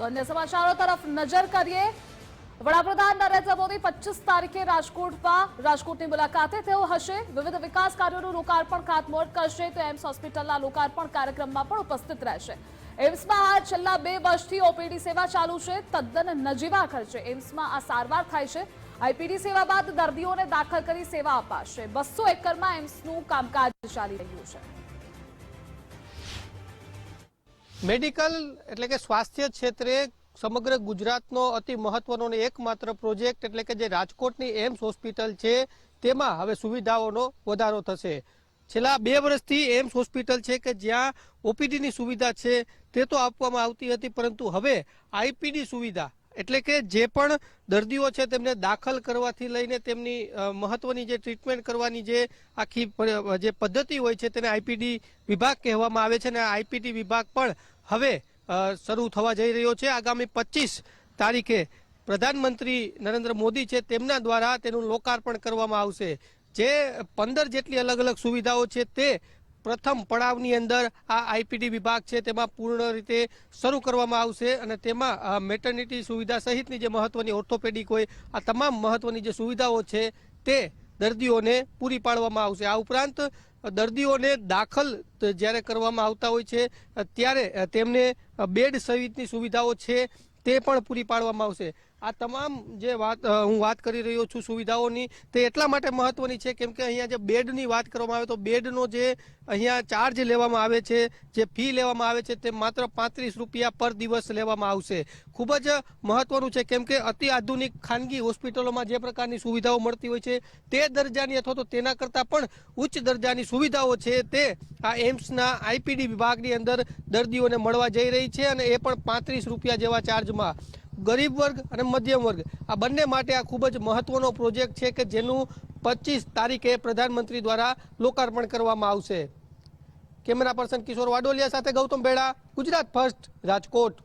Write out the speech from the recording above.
તો અન્ય સમાચારો તરફ નજર કરીએ. વડાપ્રધાન નરેન્દ્ર મોદી પચીસ તારીખે રાજકોટમાં, રાજકોટની મુલાકાતે તેઓ હશે. વિવિધ વિકાસ કાર્યોનું લોકાર્પણ, ખાતમુહૂર્ત કરશે. તો એમ્સ હોસ્પિટલના લોકાર્પણ કાર્યક્રમમાં પણ ઉપસ્થિત રહેશે. એમ્સમાં આ છેલ્લા બે વર્ષથી ઓપીડી સેવા ચાલુ છે. તદ્દન નજીવા ખર્ચે એમ્સમાં આ સારવાર થાય છે. આઈપીડી સેવા બાદ દર્દીઓને દાખલ કરી સેવા અપાશે. બસો એકરમાં એમ્સનું કામકાજ ચાલી રહ્યું છે. મેડિકલ એટલે કે સ્વાસ્થ્ય ક્ષેત્રે સમગ્ર ગુજરાતનો અતિ મહત્વનો એકમાત્ર પ્રોજેક્ટ એટલે કે જે રાજકોટની એમ્સ હોસ્પિટલ છે, તેમાં હવે સુવિધાઓનો વધારો થશે. છેલ્લા બે વર્ષથી એમ્સ હોસ્પિટલ છે કે જ્યાં ઓપીડીની સુવિધા છે, તે તો આપવામાં આવતી હતી, પરંતુ હવે આઈપીડી સુવિધા એટલે કે જે પણ દર્દીઓ છે તેમને દાખલ કરવાથી લઈને તેમની મહત્વની જે ટ્રીટમેન્ટ કરવાની જે આખી જે પદ્ધતિ હોય છે તેને આઈપીડી વિભાગ કહેવામાં આવે છે અને આઈપીડી વિભાગ પણ હવે શરૂ થવા જઈ રહ્યો છે. આગામી પચીસ તારીખે પ્રધાનમંત્રી નરેન્દ્ર મોદી છે તેમના દ્વારા તેનું લોકાર્પણ કરવામાં આવશે. જે પંદર જેટલી અલગ અલગ સુવિધાઓ છે તે પ્રથમ પડાવની અંદર આ આઈપીડી વિભાગ છે, તેમાં પૂર્ણ રીતે શરૂ કરવામાં આવશે અને તેમાં મેટર્નિટી સુવિધા સહિતની જે મહત્વની ઓર્થોપેડિક હોય, આ તમામ મહત્વની જે સુવિધાઓ છે, તે દર્દીઓને પૂરી પાડવામાં આવશે. આ ઉપરાંત, દર્દીઓને દાખલ જ્યારે કરવામાં આવતા હોય છે, ત્યારે તેમને બેડ સહિતની સુવિધાઓ છે, તે પણ પૂરી પાડવામાં આવશે. આ તમામ જે વાત હું વાત કરી રહ્યો છું સુવિધાઓની, તે એટલા માટે મહત્વની છે કેમ કે અહીંયા જે બેડની વાત કરવામાં આવે તો બેડનો જે અહીંયા ચાર્જ લેવામાં આવે છે, જે ફી લેવામાં આવે છે, તે માત્ર પાંત્રીસ રૂપિયા પર દિવસ લેવામાં આવશે. ખૂબ જ મહત્વનું છે કેમ કે અતિ આધુનિક ખાનગી હોસ્પિટલોમાં જે પ્રકારની સુવિધાઓ મળતી હોય છે, તે દરજાની અથવા તો તેના કરતાં પણ ઉચ્ચ દરજાની સુવિધાઓ છે તે આ એમ્સના આઈપીડી વિભાગની અંદર દર્દીઓને મળવા જઈ રહી છે અને એ પણ પાંત્રીસ રૂપિયા જેવા ચાર્જમાં ગરીબ વર્ગ અને મધ્યમ વર્ગ. આ બંને માટે આ ખૂબ જ મહત્વનો પ્રોજેક્ટ છે કે જેનું પચીસ તારીખે પ્રધાનમંત્રી દ્વારા લોકાર્પણ કરવામાં આવશે. કેમેરા પર્સન કિશોર વાડોલિયા સાથે ગૌતમ બેડા ગુજરાત ફર્સ્ટ, રાજકોટ.